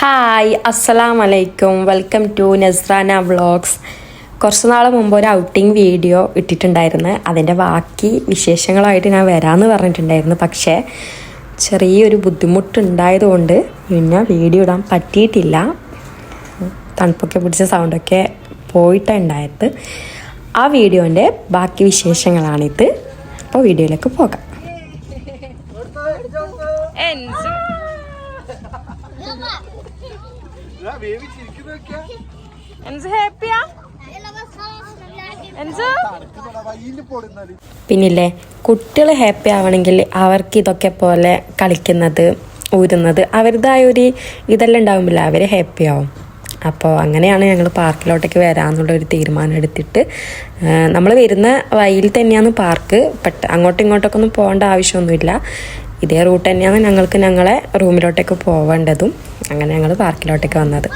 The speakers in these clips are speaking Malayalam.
ഹായ് അസ്സലാം അലൈക്കും വെൽക്കം ടു നസ്രാന വ്ളോഗ്സ് കുറച്ച് നാൾ മുമ്പ് ഒരു ഔട്ടിംഗ് വീഡിയോ ഇട്ടിട്ടുണ്ടായിരുന്നു. അതിന്റെ ബാക്കി വിശേഷങ്ങളായിട്ട് ഞാൻ വരാമെന്ന് പറഞ്ഞിട്ടുണ്ടായിരുന്നു. പക്ഷേ ചെറിയൊരു ബുദ്ധിമുട്ടുണ്ടായതുകൊണ്ട് പിന്നെ വീഡിയോ ഇടാൻ പറ്റിയിട്ടില്ല. തണുപ്പൊക്കെ പിടിച്ച സൗണ്ടൊക്കെ പോയിട്ടുണ്ടായത് ആ വീഡിയോന്റെ ബാക്കി വിശേഷങ്ങളാണിത്. അപ്പോൾ വീഡിയോയിലേക്ക് പോകാം. ഹാപ്പിയാ? എൻസു പിന്നില്ലേ കുട്ടികൾ ഹാപ്പി ആവണമെങ്കിൽ അവർക്ക് ഇതൊക്കെ പോലെ കളിക്കുന്നത് ഊരുന്നത് അവരുതായ ഒരു ഇതെല്ലാം ഉണ്ടാകുമ്പോൾ അവർ ഹാപ്പി ആവും. അപ്പോൾ അങ്ങനെയാണ് ഞങ്ങൾ പാർക്കിലോട്ടേക്ക് വരാമെന്നുള്ള ഒരു തീരുമാനം എടുത്തിട്ട് നമ്മൾ വരുന്ന വഴിയിൽ തന്നെയാണ് പാർക്ക് പെട്ട അങ്ങോട്ടും ഇങ്ങോട്ടൊക്കെ ഒന്നും പോകേണ്ട ആവശ്യമൊന്നുമില്ല. ഇതേ റൂട്ട് തന്നെയാണ് ഞങ്ങൾക്ക് ഞങ്ങളെ റൂമിലോട്ടേക്ക് പോവേണ്ടതും. അങ്ങനെ ഞങ്ങൾ പാർക്കിലോട്ടേക്ക് വന്നത്.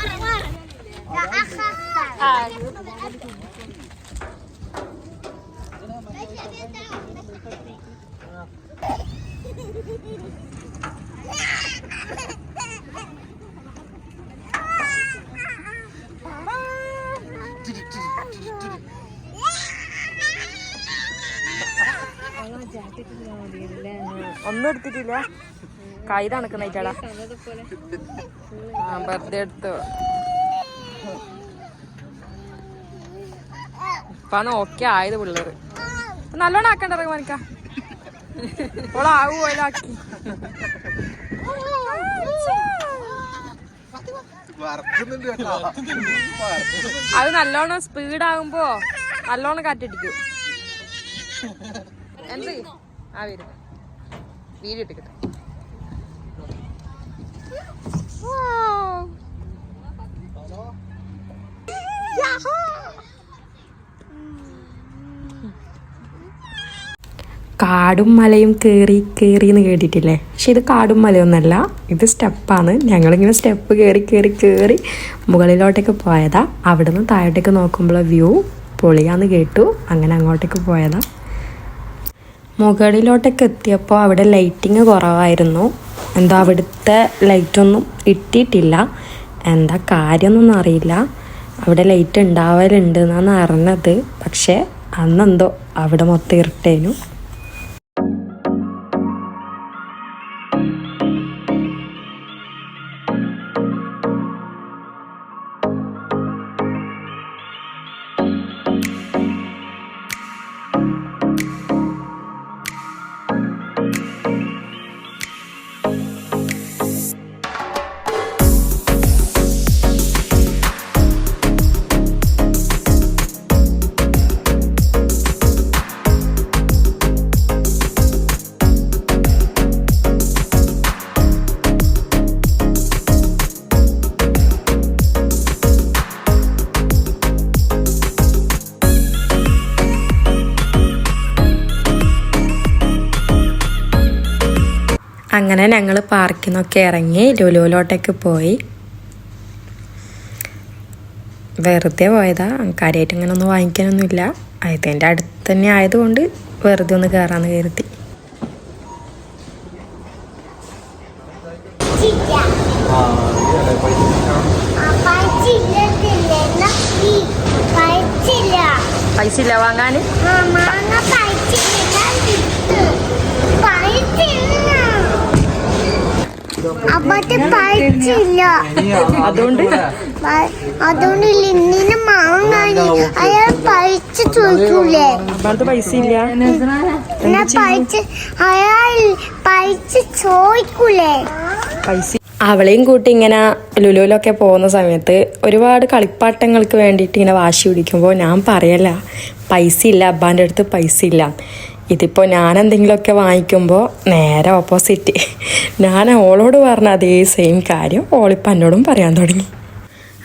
ഒന്നും എടുത്തിട്ടില്ല. കൈ തണുക്കുന്നേറ്റാടാ. ആ വെറുതെ എടുത്തു. ഇപ്പാന്ന് ഓക്കെ ആയത് പിള്ളേര് നല്ലോണം ആക്കണ്ട മനിക്ക ഓളാവു ഓലാക്കി അത് നല്ലോണം സ്പീഡ് ആകുമ്പോ നല്ലോണം കാറ്റടിക്കും. എന്ത്? ആ വരും വീഡിയോ ഇട്ടിക്കട്ടെ കാടും മലയും കയറി കയറി എന്ന് കേട്ടിട്ടില്ലേ? പക്ഷെ ഇത് കാടും മലയൊന്നല്ല. ഇത് സ്റ്റെപ്പാണ്. ഞങ്ങളിങ്ങനെ സ്റ്റെപ്പ് കയറി കയറി കയറി മുകളിലോട്ടേക്ക് പോയതാ. അവിടുന്ന് താഴോട്ടേക്ക് നോക്കുമ്പോൾ വ്യൂ പൊളിയാന്ന് കേട്ടു. അങ്ങനെ അങ്ങോട്ടേക്ക് പോയതാ. മുകളിലോട്ടേക്ക് എത്തിയപ്പോൾ അവിടെ ലൈറ്റിങ് കുറവായിരുന്നു. എന്താ അവിടുത്തെ ലൈറ്റൊന്നും ഇട്ടിട്ടില്ല. എന്താ കാര്യമൊന്നും അറിയില്ല. അവിടെ ലൈറ്റ് ഉണ്ടാവലുണ്ട് എന്നാണ് അറിഞ്ഞത്. പക്ഷേ അന്നെന്തോ അവിടെ മൊത്തം ഇരുട്ടേനു. അങ്ങനെ ഞങ്ങൾ പാർക്കിൽ നിന്നൊക്കെ ഇറങ്ങി ലുലുവിലോട്ടേക്ക് പോയി. വെറുതെ പോയതാ. കാര്യമായിട്ട് ഇങ്ങനെ ഒന്നും വാങ്ങിക്കാനൊന്നുമില്ല. അതിന്റെ അടുത്ത് തന്നെ ആയതുകൊണ്ട് വെറുതെ ഒന്ന് കയറാന്ന് കരുതി. പൈസ ഇല്ല വാങ്ങാൻ അതുകൊണ്ട്? അതുകൊണ്ട് ലിന്നിന് അയാൾ പഴിച്ച് ചോദിക്കൂലേ അപ്പാടത്ത് പൈസ ഇല്ല. അയാൾ പഴിച്ച് ചോദിക്കൂലേ. പൈസ അവളെയും കൂട്ടി ഇങ്ങനെ ലുലുവിലൊക്കെ പോകുന്ന സമയത്ത് ഒരുപാട് കളിപ്പാട്ടങ്ങൾക്ക് വേണ്ടിയിട്ട് ഇങ്ങനെ വാശി പിടിക്കുമ്പോൾ ഞാൻ പറയല്ല പൈസ ഇല്ല അബ്ബാന്റെ അടുത്ത് പൈസ ഇല്ല. ഇതിപ്പോൾ ഞാൻ എന്തെങ്കിലുമൊക്കെ വാങ്ങിക്കുമ്പോൾ നേരെ ഓപ്പോസിറ്റ് ഞാൻ ഓളോട് പറഞ്ഞ അതേ സെയിം കാര്യം ഓളിപ്പോൾ എന്നോടും പറയാൻ തുടങ്ങി.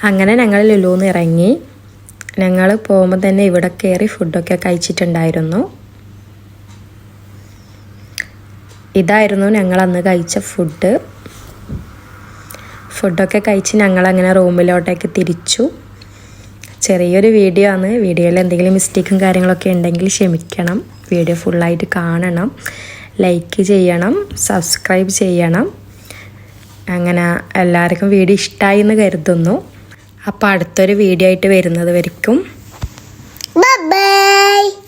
അങ്ങനെ ഞങ്ങൾ ലുലൂന്ന് ഇറങ്ങി. ഞങ്ങൾ പോകുമ്പോൾ തന്നെ ഇവിടെ കയറി ഫുഡൊക്കെ കഴിച്ചിട്ടുണ്ടായിരുന്നു. ഇതായിരുന്നു ഞങ്ങൾ അന്ന് കഴിച്ച ഫുഡ് ഫുഡൊക്കെ കഴിച്ച് ഞങ്ങളങ്ങനെ റൂമിലോട്ടേക്ക് തിരിച്ചു. ചെറിയൊരു വീഡിയോ ആണ്. വീഡിയോയിൽ എന്തെങ്കിലും മിസ്റ്റേക്കും കാര്യങ്ങളൊക്കെ ഉണ്ടെങ്കിൽ ക്ഷമിക്കണം. വീഡിയോ ഫുള്ളായിട്ട് കാണണം. ലൈക്ക് ചെയ്യണം സബ്സ്ക്രൈബ് ചെയ്യണം. അങ്ങനെ എല്ലാവർക്കും വീഡിയോ ഇഷ്ടമായി എന്ന് കരുതുന്നു. അപ്പോൾ അടുത്തൊരു വീഡിയോ ആയിട്ട് വരുന്നത് വരയ്ക്കും. ബൈ